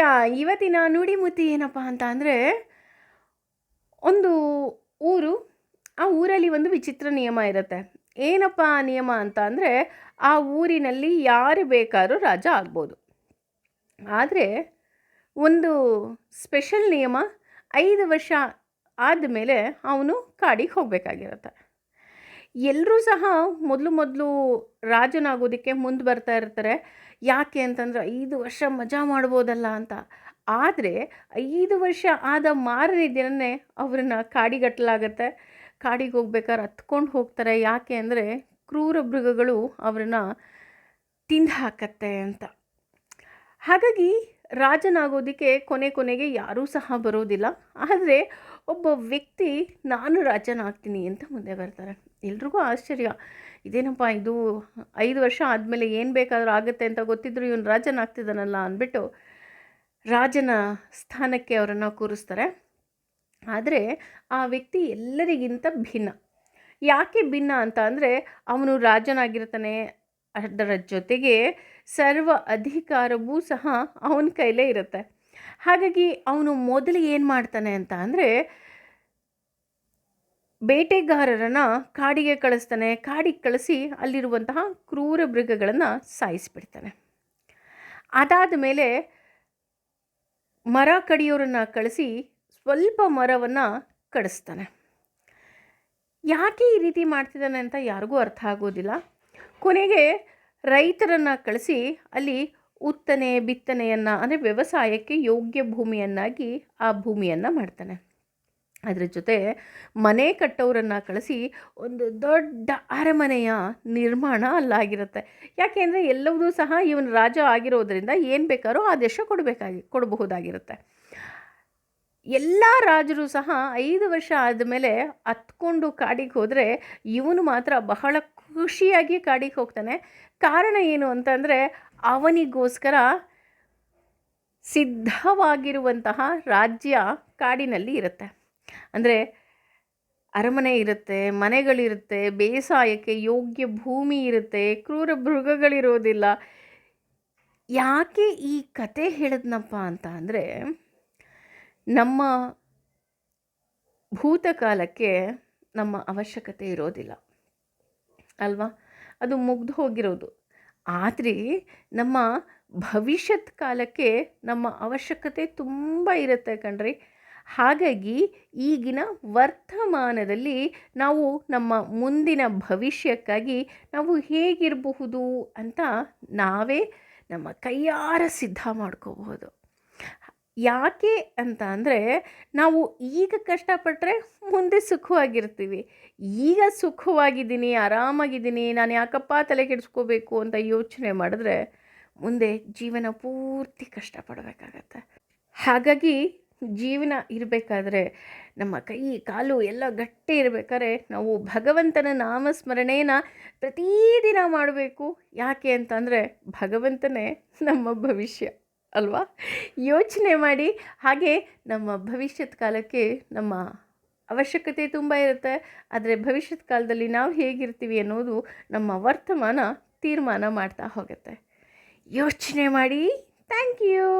ಗೆಳೆಯ ಇವತ್ತಿನ ನುಡಿಮುತ್ತಿ ಏನಪ್ಪ ಅಂತ ಅಂದರೆ, ಒಂದು ಊರು, ಆ ಊರಲ್ಲಿ ಒಂದು ವಿಚಿತ್ರ ನಿಯಮ ಇರುತ್ತೆ. ಏನಪ್ಪ ಆ ನಿಯಮ ಅಂತ ಅಂದರೆ, ಆ ಊರಿನಲ್ಲಿ ಯಾರು ಬೇಕಾದ್ರೂ ರಾಜ ಆಗ್ಬೋದು. ಆದರೆ, ಒಂದು ಸ್ಪೆಷಲ್ ನಿಯಮ ಐದು ವರ್ಷ ಆದಮೇಲೆ ಅವನು ಕಾಡಿಗೆ ಹೋಗಬೇಕಾಗಿರುತ್ತೆ. ಎಲ್ಲರೂ ಸಹ ಮೊದಲು ಮೊದಲು ರಾಜನಾಗೋದಕ್ಕೆ ಮುಂದೆ ಬರ್ತಾ ಇರ್ತಾರೆ. ಯಾಕೆ ಅಂತಂದರೆ ಐದು ವರ್ಷ ಮಜಾ ಮಾಡ್ಬೋದಲ್ಲ ಅಂತ. ಆದರೆ ಐದು ವರ್ಷ ಆದ ಮಾರನೇ ದಿನನೇ ಅವ್ರನ್ನ ಕಾಡಿಗಟ್ಟಲಾಗತ್ತೆ ಕಾಡಿಗೆ ಹೋಗ್ಬೇಕಾದ್ರೆ ಹತ್ಕೊಂಡು ಹೋಗ್ತಾರೆ. ಯಾಕೆ ಅಂದರೆ ಕ್ರೂರ ಮೃಗಗಳು ಅವ್ರನ್ನ ತಿಂದು ಹಾಕತ್ತೆ ಅಂತ. ಹಾಗಾಗಿ ರಾಜನಾಗೋದಕ್ಕೆ ಕೊನೆ ಕೊನೆಗೆ ಯಾರೂ ಸಹ ಬರೋದಿಲ್ಲ. ಆದರೆ ಒಬ್ಬ ವ್ಯಕ್ತಿ ನಾನು ರಾಜನಾಗ್ತೀನಿ ಅಂತ ಮುಂದೆ ಬರ್ತಾರೆ. ಎಲ್ರಿಗೂ ಆಶ್ಚರ್ಯ. ಇದೇನಪ್ಪ ಇದು ಐದು ವರ್ಷ ಆದಮೇಲೆ ಏನು ಬೇಕಾದರೂ ಆಗುತ್ತೆ ಅಂತ ಗೊತ್ತಿದ್ರು ಇವನು ರಾಜನಾಗ್ತಿದ್ದಾನಲ್ಲ ಅಂದ್ಬಿಟ್ಟು ರಾಜನ ಸ್ಥಾನಕ್ಕೆ ಅವರನ್ನು ಕೂರಿಸ್ತಾರೆ. ಆದರೆ ಆ ವ್ಯಕ್ತಿ ಎಲ್ಲರಿಗಿಂತ ಭಿನ್ನ. ಯಾಕೆ ಭಿನ್ನ ಅಂತ ಅಂದರೆ ಅವನು ರಾಜನಾಗಿರ್ತಾನೆ. ಅದರ ಜೊತೆಗೆ ಸರ್ವ ಅಧಿಕಾರವೂ ಸಹ ಅವನ ಕೈಲೇ ಇರುತ್ತೆ. ಹಾಗಾಗಿ ಅವನು ಮೊದಲು ಏನು ಮಾಡ್ತಾನೆ ಅಂತ ಅಂದರೆ ಬೇಟೆಗಾರರನ್ನು ಕಾಡಿಗೆ ಕಳಿಸ್ತಾನೆ. ಕಾಡಿಗೆ ಕಳಿಸಿ ಅಲ್ಲಿರುವಂತಹ ಕ್ರೂರ ಮೃಗಗಳನ್ನು ಸಾಯಿಸಿಬಿಡ್ತಾನೆ. ಅದಾದ ಮೇಲೆ ಮರ ಕಡಿಯೋರನ್ನು ಕಳಿಸಿ ಸ್ವಲ್ಪ ಮರವನ್ನು ಕಡಿಸ್ತಾನೆ. ಯಾಕೆ ಈ ರೀತಿ ಮಾಡ್ತಿದ್ದಾನೆ ಅಂತ ಯಾರಿಗೂ ಅರ್ಥ ಆಗೋದಿಲ್ಲ. ಕೊನೆಗೆ ರೈತರನ್ನು ಕಳಿಸಿ ಅಲ್ಲಿ ಉತ್ತನೆ, ಬಿತ್ತನೆಯನ್ನು, ಅಂದರೆ ವ್ಯವಸಾಯಕ್ಕೆ ಯೋಗ್ಯ ಭೂಮಿಯನ್ನಾಗಿ ಆ ಭೂಮಿಯನ್ನು ಮಾಡ್ತಾನೆ. ಅದರ ಜೊತೆ ಮನೆ ಕಟ್ಟೋರನ್ನು ಕಳಿಸಿ ಒಂದು ದೊಡ್ಡ ಅರಮನೆಯ ನಿರ್ಮಾಣ ಅಲ್ಲಾಗಿರುತ್ತೆ. ಯಾಕೆಂದರೆ ಎಲ್ಲವೂ ಸಹ ಇವನು ರಾಜ ಆಗಿರೋದರಿಂದ ಏನು ಬೇಕಾದ್ರೂ ಆದೇಶ ಕೊಡಬೇಕಾಗಿ, ಕೊಡಬಹುದಾಗಿರುತ್ತೆ. ಎಲ್ಲ ರಾಜರು ಸಹ ಐದು ವರ್ಷ ಆದಮೇಲೆ ಹತ್ಕೊಂಡು ಕಾಡಿಗೆ ಹೋದರೆ ಇವನು ಮಾತ್ರ ಬಹಳ ಖುಷಿಯಾಗಿ ಕಾಡಿಗೆ ಹೋಗ್ತಾನೆ. ಕಾರಣ ಏನು ಅಂತಂದರೆ ಅವನಿಗೋಸ್ಕರ ಸಿದ್ಧವಾಗಿರುವಂತಹ ರಾಜ್ಯ ಕಾಡಿನಲ್ಲಿ ಇರುತ್ತೆ. ಅಂದರೆ ಅರಮನೆ ಇರುತ್ತೆ, ಮನೆಗಳಿರುತ್ತೆ, ಬೇಸಾಯಕ್ಕೆ ಯೋಗ್ಯ ಭೂಮಿ ಇರುತ್ತೆ, ಕ್ರೂರ ಮೃಗಗಳಿರೋದಿಲ್ಲ. ಯಾಕೆ ಈ ಕತೆ ಹೇಳಿದ್ನಪ್ಪ ಅಂತ ಅಂದರೆ ನಮ್ಮ ಭೂತಕಾಲಕ್ಕೆ ನಮ್ಮ ಅವಶ್ಯಕತೆ ಇರೋದಿಲ್ಲ. ಅಲ್ವಾ? ಅದು ಮುಗ್ದು ಹೋಗಿರೋದು. ಆದರೆ ನಮ್ಮ ಭವಿಷ್ಯತ್ ಕಾಲಕ್ಕೆ ನಮ್ಮ ಅವಶ್ಯಕತೆ ತುಂಬ ಇರುತ್ತೆ ಕಣ್ರಿ. ಹಾಗಾಗಿ ಈಗಿನ ವರ್ತಮಾನದಲ್ಲಿ ನಾವು ನಮ್ಮ ಮುಂದಿನ ಭವಿಷ್ಯಕ್ಕಾಗಿ ನಾವು ಹೇಗಿರಬಹುದು ಅಂತ ನಾವೇ ನಮ್ಮ ಕೈಯಾರ ಸಿದ್ಧ ಮಾಡ್ಕೋಬಹುದು. ಯಾಕೆ ಅಂತ ಅಂದರೆ ನಾವು ಈಗ ಕಷ್ಟಪಟ್ಟರೆ ಮುಂದೆ ಸುಖವಾಗಿರ್ತೀವಿ. ಈಗ ಸುಖವಾಗಿದ್ದೀನಿ, ಆರಾಮಾಗಿದ್ದೀನಿ, ನಾನು ಯಾಕಪ್ಪ ತಲೆ ಕೆಡಿಸ್ಕೋಬೇಕು ಅಂತ ಯೋಚನೆ ಮಾಡಿದ್ರೆ ಮುಂದೆ ಜೀವನ ಪೂರ್ತಿ ಕಷ್ಟಪಡಬೇಕಾಗತ್ತೆ. ಹಾಗಾಗಿ ಜೀವನ ಇರಬೇಕಾದ್ರೆ ನಮ್ಮ ಕೈ, ಕಾಲು ಎಲ್ಲ ಗಟ್ಟಿ ಇರಬೇಕಾದ್ರೆ ನಾವು ಭಗವಂತನ ನಾಮಸ್ಮರಣೆಯನ್ನು ಪ್ರತಿದಿನ ಮಾಡಬೇಕು. ಯಾಕೆ ಅಂತಂದರೆ ಭಗವಂತನೇ ನಮ್ಮ ಭವಿಷ್ಯ, ಅಲ್ವಾ? ಯೋಚನೆ ಮಾಡಿ, ಹಾಗೆ ನಮ್ಮ ಭವಿಷ್ಯದ ಕಾಲಕ್ಕೆ ನಮ್ಮ ಅವಶ್ಯಕತೆ ತುಂಬ ಇರುತ್ತೆ. ಆದರೆ ಭವಿಷ್ಯದ ಕಾಲದಲ್ಲಿ ನಾವು ಹೇಗಿರ್ತೀವಿ ಅನ್ನೋದು ನಮ್ಮ ವರ್ತಮಾನ ತೀರ್ಮಾನ ಮಾಡ್ತಾ ಹೋಗುತ್ತೆ. ಯೋಚನೆ ಮಾಡಿ, ಥ್ಯಾಂಕ್ ಯು!